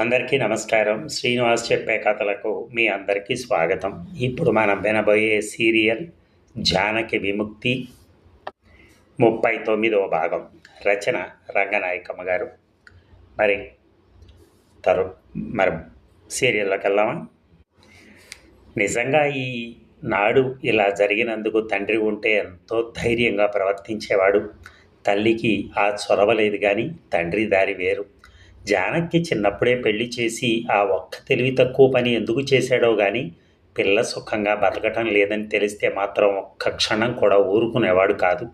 అందరికీ నమస్కారం. శ్రీనివాస్ చెప్పే కథలకు మీ అందరికీ స్వాగతం. ఇప్పుడు మనం వినబోయే సీరియల్ జానకి విముక్తి ముప్పై తొమ్మిదవ భాగం. రచన రంగనాయకమ్మ గారు. మరి తరు మరి సీరియల్లోకి వెళ్దామా? నిజంగా ఈ నాడు ఇలా జరిగినందుకు తండ్రి ఉంటే ఎంతో ధైర్యంగా ప్రవర్తించేవాడు. తల్లికి ఆ చొరవ లేదు కానీ తండ్రి దారి వేరు. జానక్కి చిన్నప్పుడే పెళ్ళి చేసి ఆ ఒక్క తెలివి తక్కువ పని ఎందుకు చేశాడో కానీ పిల్ల సుఖంగా బతకటం లేదని తెలిస్తే మాత్రం ఒక్క క్షణం కూడా ఊరుకునేవాడు కాదు.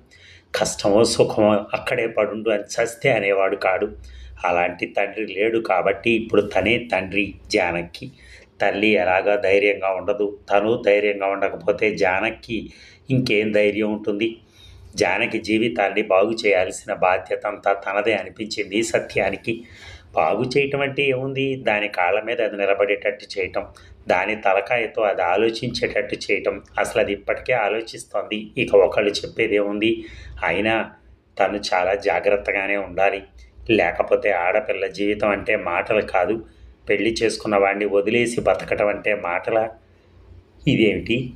కష్టమో సుఖమో అక్కడే పడుండు అని చస్తే అనేవాడు కాడు. అలాంటి తండ్రి లేడు కాబట్టి ఇప్పుడు తనే తండ్రి జానక్కి. తల్లి ఎలాగా ధైర్యంగా ఉండదు. తను ధైర్యంగా ఉండకపోతే జానక్కి ఇంకేం ధైర్యం ఉంటుంది? జానకి జీవితాన్ని బాగు చేయాల్సిన బాధ్యత అంతా తనదే అనిపించింది సత్యానికి. బాగు చేయటం అంటే ఏముంది? దాని కాళ్ళ మీద అది నిలబడేటట్టు చేయటం దాని తలకాయతో అది ఆలోచించేటట్టు చేయటం. అసలు అది ఇప్పటికే ఆలోచిస్తోంది. ఇక ఒకళ్ళు చెప్పేది ఏముంది? అయినా తను చాలా జాగ్రత్తగానే ఉండాలి. లేకపోతే ఆడపిల్ల జీవితం అంటే మాటలు కాదు. పెళ్ళి చేసుకున్న వాడిని వదిలేసి బతకటం అంటే మాటల? ఇదేమిటి?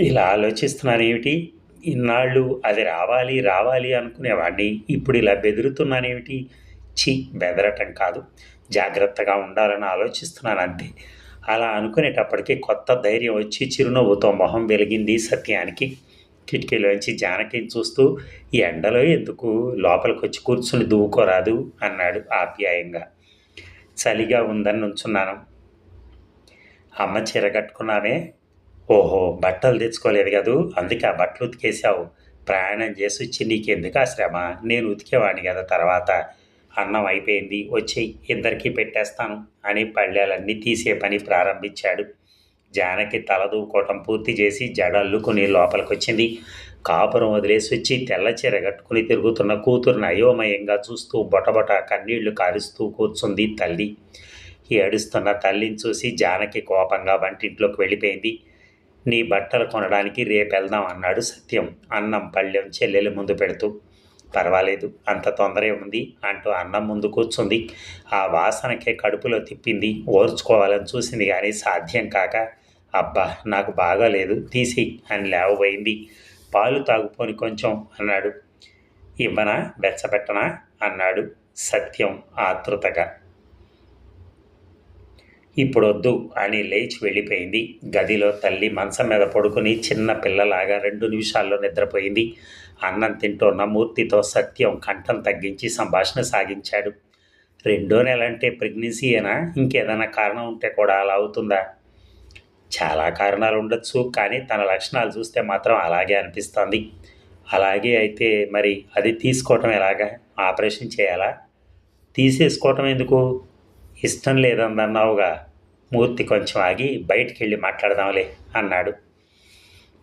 ఇలా ఆలోచిస్తున్నానేమిటి ఇన్నాళ్ళు అది రావాలి రావాలి అనుకునేవాడిని ఇప్పుడు ఇలా బెదురుతున్నానేమిటి చి బెదరటం కాదు. జాగ్రత్తగా ఉండాలని ఆలోచిస్తున్నాను అంతే. అలా అనుకునేటప్పటికీ కొత్త ధైర్యం వచ్చి చిరునవ్వుతో మొహం వెలిగింది సత్యానికి. కిటికీలోంచి జానకిని చూస్తూ ఈ ఎండలో ఎందుకు? లోపలికి వచ్చి కూర్చుని దువ్వుకోరాదు అన్నాడు ఆప్యాయంగా. చలిగా ఉందని నుంచున్నాను. అమ్మ చీర కట్టుకున్నామే ఓహో బట్టలు తెచ్చుకోలేదు కదూ. అందుకే ఆ బట్టలు ఉతికేసావు ప్రయాణం చేసి వచ్చి నీకెందుకు ఆ శ్రమ? నేను ఉతికేవాడిని కదా తర్వాత. అన్నం అయిపోయింది వచ్చేయి ఇద్దరికీ పెట్టేస్తాను అని పళ్ళేలన్నీ తీసే పని ప్రారంభించాడు. జానకి తలదూకోవటం పూర్తి చేసి జడ అల్లుకుని కాపురం వదిలేసి వచ్చి తెల్ల చీర కట్టుకుని తిరుగుతున్న కూతురుని అయోమయంగా చూస్తూ బొటబొట కన్నీళ్ళు కారుస్తూ కూర్చుంది తల్లి. ఏడుస్తున్న తల్లిని చూసి జానకి కోపంగా వంటింట్లోకి వెళ్ళిపోయింది. నీ బట్టలు కొనడానికి రేపు వెళ్దాం అన్నాడు సత్యం అన్నం పళ్ళెం చెల్లెలు ముందు పెడుతూ. పర్వాలేదు అంత తొందర ఉంది అంటూ అన్నం ముందు కూర్చుంది. ఆ వాసనకే కడుపులో తిప్పింది ఓర్చుకోవాలని చూసింది కానీ సాధ్యం కాక అబ్బా నాకు బాగాలేదు తీసి అని లేవబోయింది. పాలు తాగుపోని కొంచెం అన్నాడు. ఇవ్వనా? వెచ్చబెట్టనా? అన్నాడు సత్యం ఆతృతగా. ఇప్పుడొద్దు అని లేచి వెళ్ళిపోయింది. గదిలో తల్లి మంచం మీద పడుకుని చిన్న పిల్లలాగా రెండు నిమిషాల్లో నిద్రపోయింది. అన్నం తింటున్న మూర్తితో సత్యం కంఠం తగ్గించి సంభాషణ సాగించాడు. రెండో నెల అంటే ప్రెగ్నెన్సీయేనా? ఇంకేదైనా కారణం ఉంటే కూడా అలా అవుతుందా? చాలా కారణాలు ఉండొచ్చు కానీ తన లక్షణాలు చూస్తే మాత్రం అలాగే అనిపిస్తోంది. అలాగే అయితే మరి అది తీసుకోవటం ఎలాగా? ఆపరేషన్ చేయాలా? తీసేసుకోవటం ఎందుకు? ఇష్టం లేదందన్నావుగా. మూర్తి కొంచెం ఆగి బయటికి వెళ్ళి మాట్లాడదాంలే అన్నాడు.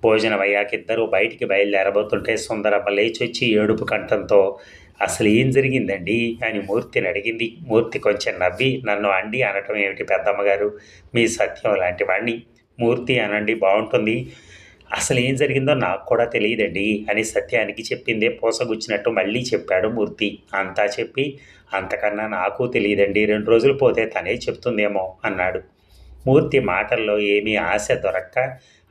భోజనం అయ్యాక ఇద్దరు బయటికి బయలుదేరబోతుంటే సుందరమ్మ లేచి వచ్చి ఏడుపు కంఠంతో అసలు ఏం జరిగిందండి? అని మూర్తిని అడిగింది. మూర్తి కొంచెం నవ్వి నన్ను అండి అనటం ఏమిటి పెద్దమ్మగారు? మీ సత్యం లాంటి వాణ్ణి. మూర్తి అనండి బాగుంటుంది అసలు ఏం జరిగిందో నాకు కూడా తెలియదండి అని సత్యానికి చెప్పిందే పోసగుచ్చినట్టు మళ్ళీ చెప్పాడు మూర్తి. అంతా చెప్పి అంతకన్నా నాకు తెలియదండి. రెండు రోజులు పోతే తనే చెప్తుందేమో అన్నాడు. మూర్తి మాటల్లో ఏమీ ఆశ దొరక్క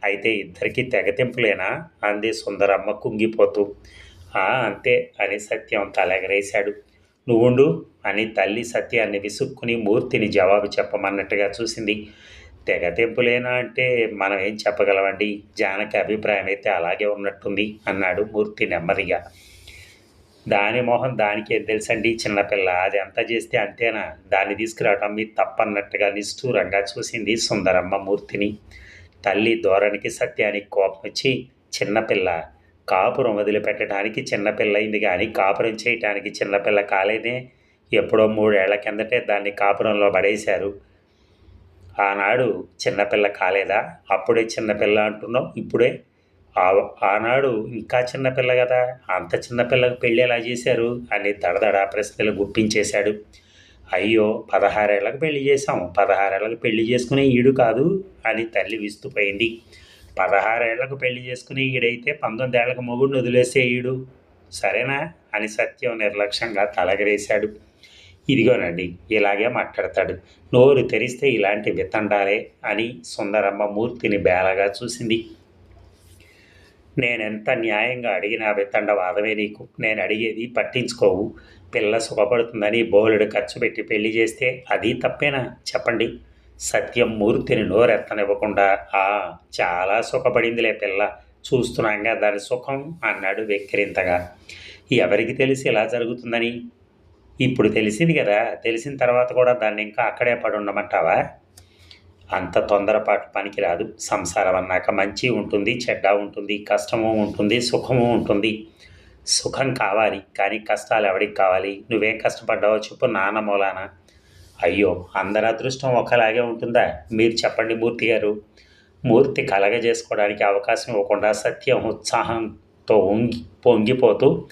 అయితే ఇద్దరికీ తెగతింపులేనా? అంది సుందరమ్మ కుంగిపోతూ. "ఆ, అంతే అని సత్యం తలెగరేశాడు. నువ్వుండు అని తల్లి సత్యాన్ని విసుక్కుని మూర్తిని జవాబు చెప్పమన్నట్టుగా చూసింది. తెగతెంపులేనా అంటే మనం ఏం చెప్పగలమండి? జానకి అభిప్రాయం అయితే అలాగే ఉన్నట్టుంది అన్నాడు మూర్తి నెమ్మదిగా. దాని మొహం దానికి ఏం తెలుసండి? చిన్నపిల్ల అది ఎంత చేస్తే అంతేనా? దాన్ని తీసుకురావటం మీ తప్పన్నట్టుగా నిష్ఠూరంగా చూసింది సుందరమ్మ మూర్తిని. తల్లి ధోరణికి సత్యానికి కోపం వచ్చి చిన్నపిల్ల కాపురం వదిలిపెట్టడానికి చిన్నపిల్ల అయింది కానీ కాపురం చేయటానికి చిన్నపిల్ల కాలేదే. ఎప్పుడో మూడేళ్ళ కిందటే దాన్ని కాపురంలో పడేశారు. ఆనాడు చిన్నపిల్ల కాలేదా? అప్పుడే చిన్నపిల్ల అంటున్నావు? ఇప్పుడే? ఆనాడు ఇంకా చిన్నపిల్ల కదా అంత చిన్నపిల్లకు పెళ్ళి ఎలా చేశారు? అని దడదడ ప్రశ్నలు గుప్పించేశాడు. అయ్యో పదహారేళ్ళకు పెళ్ళి చేశాం పదహారేళ్ళకు పెళ్ళి చేసుకునే ఈడు కాదు అని తల్లి విస్తుపోయింది. పదహారేళ్ళకు పెళ్ళి చేసుకునే ఈడైతే పంతొమ్మిదేళ్ళకు మొగుడిని వదిలేసే ఈడు. సరేనా? అని సత్యం నిర్లక్ష్యంగా తలగరేశాడు. ఇదిగోనండి ఇలాగే మాట్లాడతాడు. నోరు తెరిస్తే ఇలాంటి వితండాలే అని సుందరమ్మ మూర్తిని బేలగా చూసింది. నేనెంత న్యాయంగా అడిగినా వితండ వాదమే నీకు. నేను అడిగేది పట్టించుకోవు. పిల్ల సుఖపడుతుందని బోలెడు ఖర్చు పెట్టి పెళ్ళి చేస్తే అది తప్పేనా? చెప్పండి. సత్యం మూర్తిని నోరెత్తనివ్వకుండా ఆ చాలా సుఖపడిందిలే పిల్ల. చూస్తున్నాగా దాని సుఖం అన్నాడు వెక్కిరింతగా. ఎవరికి తెలిసి ఇలా జరుగుతుందని? ఇప్పుడు తెలిసింది కదా. తెలిసిన తర్వాత కూడా దాన్ని ఇంకా అక్కడే పడి ఉండమంటావా అంత తొందరపాటు పనికిరాదు. సంసారం అన్నాక మంచి ఉంటుంది చెడ్డ ఉంటుంది కష్టము ఉంటుంది సుఖము ఉంటుంది. సుఖం కావాలి కానీ కష్టాలు ఎవరికి కావాలి? నువ్వేం కష్టపడ్డావో చెప్పు నాన్న మూలాన. అయ్యో అందరి అదృష్టం ఒకలాగే ఉంటుందా? మీరు చెప్పండి మూర్తి గారు. మూర్తి కలగజేసుకోవడానికి అవకాశం ఇవ్వకుండా సత్యం ఉత్సాహంతో ఉంగి పొంగిపోతూ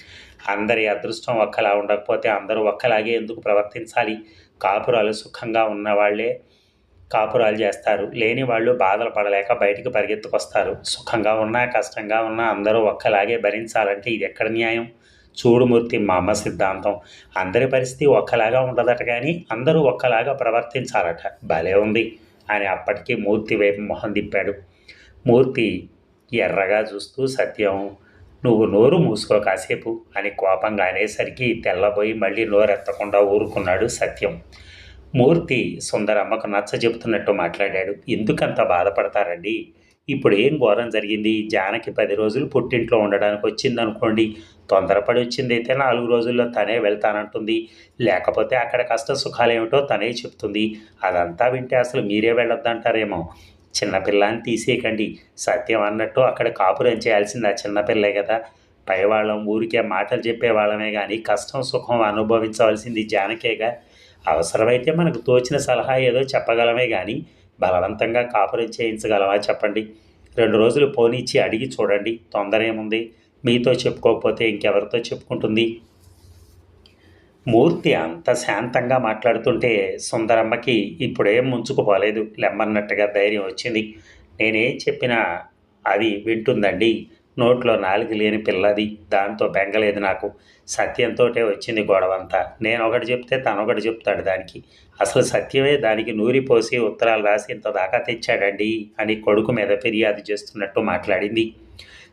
అందరి అదృష్టం ఒక్కలా ఉండకపోతే అందరూ ఒక్కలాగే ఎందుకు ప్రవర్తించాలి? కాపురాలు సుఖంగా ఉన్నవాళ్ళే కాపురాలు చేస్తారు. లేని వాళ్ళు బాధలు పడలేక బయటికి పరిగెత్తుకొస్తారు. సుఖంగా ఉన్నా కష్టంగా ఉన్నా అందరూ ఒక్కలాగే భరించాలంటే ఇది ఎక్కడ న్యాయం? చూడుమూర్తి మా అమ్మ సిద్ధాంతం. అందరి పరిస్థితి ఒక్కలాగా ఉండదట కానీ అందరూ ఒక్కలాగా ప్రవర్తించాలట. భలే ఉంది అని అప్పటికీ మూర్తి వైపు మొహం తిప్పాడు. మూర్తి ఎర్రగా చూస్తూ సత్యం నువ్వు నోరు మూసుకో కాసేపు అని కోపంగా అనేసరికి తెల్లబోయి మళ్ళీ నోరెత్తకుండా ఊరుకున్నాడు సత్యం. మూర్తి సుందరమ్మకు నచ్చ చెబుతున్నట్టు మాట్లాడాడు. ఎందుకంత బాధపడతారండి? ఇప్పుడు ఏం ఘోరం జరిగింది? జానకి పది రోజులు పుట్టింట్లో ఉండడానికి వచ్చిందనుకోండి తొందరపడి వచ్చిందైతే నాలుగు రోజుల్లో తనే వెళ్తానంటుంది. లేకపోతే అక్కడ కష్ట సుఖాలేమిటో తనే చెప్తుంది. అదంతా వింటే అసలు మీరే వెళ్ళొద్దంటారేమో. చిన్నపిల్లని తీసేయకండి. సత్యం అన్నట్టు అక్కడ కాపురం చేయాల్సింది ఆ చిన్నపిల్లే కదా. పైవాళ్ళం ఊరికే మాటలు చెప్పేవాళ్ళమే కానీ కష్టం సుఖం అనుభవించవలసింది జానకేగా. అవసరమైతే మనకు తోచిన సలహా ఏదో చెప్పగలమే కానీ బలవంతంగా కాపురం చేయించగలమా చెప్పండి. రెండు రోజులు పోనిచ్చి అడిగి చూడండి. తొందర ఏముంది? మీతో చెప్పుకోకపోతే ఇంకెవరితో చెప్పుకుంటుంది? మూర్తి అంత శాంతంగా మాట్లాడుతుంటే సుందరమ్మకి ఇప్పుడేం ముంచుకుపోలేదు లెమ్మన్నట్టుగా ధైర్యం వచ్చింది. నేనేం చెప్పినా అది వింటుందండి. నోట్లో నాలుగు లేని పిల్లది దాంతో బెంగలేదు నాకు. సత్యంతోటే వచ్చింది గొడవంతా. నేను ఒకటి చెప్తే తను ఒకటి చెప్తాడు దానికి. అసలు సత్యమే దానికి నూరిపోసి ఉత్తరాలు రాసి ఇంత దాకా తెచ్చాడండి అని కొడుకు మీద ఫిర్యాదు చేస్తున్నట్టు మాట్లాడింది.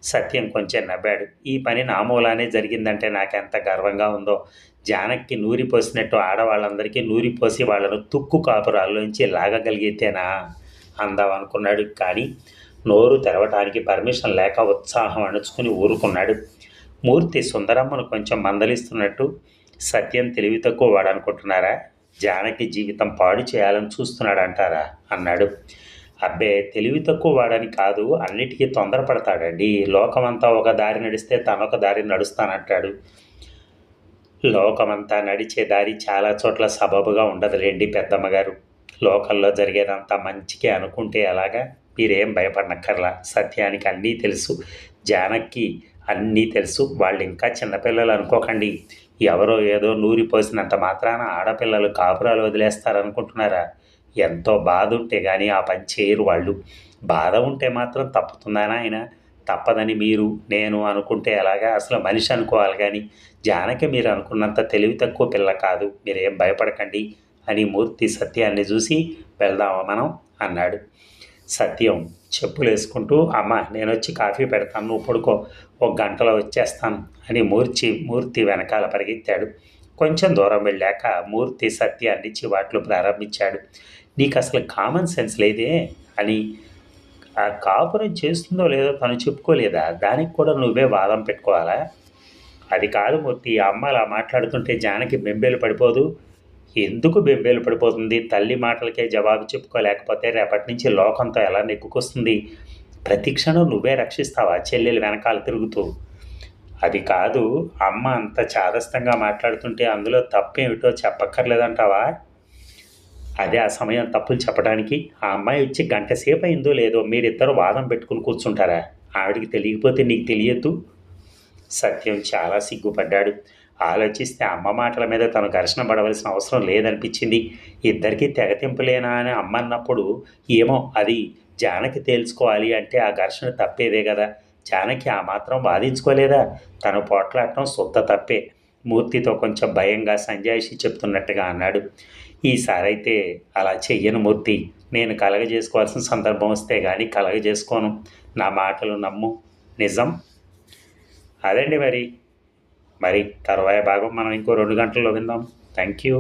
సత్యం కొంచెం నవ్వాడు. ఈ పని నా మూలానే జరిగిందంటే నాకెంత గర్వంగా ఉందో. జానక్కి నూరిపోసినట్టు ఆడవాళ్ళందరికీ నూరిపోసి వాళ్ళను తుక్కు కాపురాల్లోంచి లాగగలిగితేనా? అందాం అనుకున్నాడు కానీ నోరు తెరవటానికి పర్మిషన్ లేక ఉత్సాహం అణుచుకుని ఊరుకున్నాడు. మూర్తి సుందరమ్మను కొంచెం మందలిస్తున్నట్టు సత్యం తెలివి తక్కువ వాడనుకుంటున్నారా? జానకి జీవితం పాడు చేయాలని చూస్తున్నాడు అంటారా అన్నాడు. అబ్బే తెలివి తక్కువ వాడని కాదు అన్నిటికీ తొందరపడతాడండి. లోకమంతా ఒక దారి నడిస్తే తనొక దారి నడుస్తానంటాడు. లోకమంతా నడిచే దారి చాలా చోట్ల సబబుగా ఉండదులేండి పెద్దమ్మగారు. లోకల్లో జరిగేదంతా మంచికే అనుకుంటే ఎలాగా? మీరేం భయపడనక్కర్లా. సత్యానికి అన్నీ తెలుసు. జానక్కి అన్నీ తెలుసు. వాళ్ళు ఇంకా చిన్నపిల్లలు అనుకోకండి. ఎవరో ఏదో నూరి పోసినంత మాత్రాన ఆడపిల్లలు కాపురాలు వదిలేస్తారనుకుంటున్నారా? ఎంతో బాధ ఉంటే కానీ ఆ పని చేయరు వాళ్ళు. బాధ ఉంటే మాత్రం తప్పుతుందానా ఆయన తప్పదని మీరు నేను అనుకుంటే ఎలాగా అసలు మనిషి అనుకోవాలి కానీ జానకి మీరు అనుకున్నంత తెలివి తక్కువ పిల్ల కాదు. మీరేం భయపడకండి అని మూర్తి సత్యాన్ని చూసి వెళ్దామా మనం? అన్నాడు. సత్యం చెప్పులు వేసుకుంటూ అమ్మ నేను వచ్చి కాఫీ పెడతాను నువ్వు పడుకో ఒక గంటలో వచ్చేస్తాను అని మూర్చి మూర్తి వెనకాల పరిగెత్తాడు. కొంచెం దూరం వెళ్ళాక మూర్తి సత్యాన్ని చివాట్లు ప్రారంభించాడు. నీకు అసలు కామన్ సెన్స్ లేదే అని ఆ కాపురం చేస్తుందో లేదో తను చెప్పుకోలేదా? దానికి కూడా నువ్వే వాదం పెట్టుకోవాలా? అది కాదు మూర్తి అమ్మ అలా మాట్లాడుతుంటే జానకి బెంబేలు పడిపోదు ఎందుకు బెంబేలు పడిపోతుంది? తల్లి మాటలకే జవాబు చెప్పుకోలేకపోతే రేపటి నుంచి లోకంతో ఎలా నెక్కుకొస్తుంది ప్రతి క్షణం నువ్వే రక్షిస్తావా చెల్లెలు వెనకాల తిరుగుతూ? అది కాదు అమ్మ అంత చాదస్తంగా మాట్లాడుతుంటే అందులో తప్పేమిటో చెప్పక్కర్లేదంటావా? అదే ఆ సమయం తప్పులు చెప్పడానికి ఆ అమ్మాయి వచ్చి గంట సేపు అయిందో లేదో మీరిద్దరు వాదం పెట్టుకుని కూర్చుంటారా? ఆవిడికి తెలియకపోతే నీకు తెలియదు సత్యం చాలా సిగ్గుపడ్డాడు. ఆలోచిస్తే అమ్మ మాటల మీద తను ఘర్షణ పడవలసిన అవసరం లేదనిపించింది. ఇద్దరికీ తెగతింపులేనా అని అమ్మన్నప్పుడు ఏమో అది జానకి తేల్చుకోవాలి అంటే ఆ ఘర్షణ తప్పేదే కదా. జానకి ఆ మాత్రం బాధించుకోలేదా తను పోట్లాడటం సొత్త తప్పే. మూర్తితో కొంచెం భయంగా సంజాయిషి చెప్తున్నట్టుగా అన్నాడు. ఈసారైతే అలా చెయ్యను మూర్తి. నేను కలగజేసుకోవాల్సిన సందర్భం వస్తే కానీ కలగజేసుకోను. నా మాటలు నమ్ము. నిజం? అదండి మరి. మరి తర్వాయ భాగం మనం ఇంకో రెండు గంటల్లో విందాం. Thank you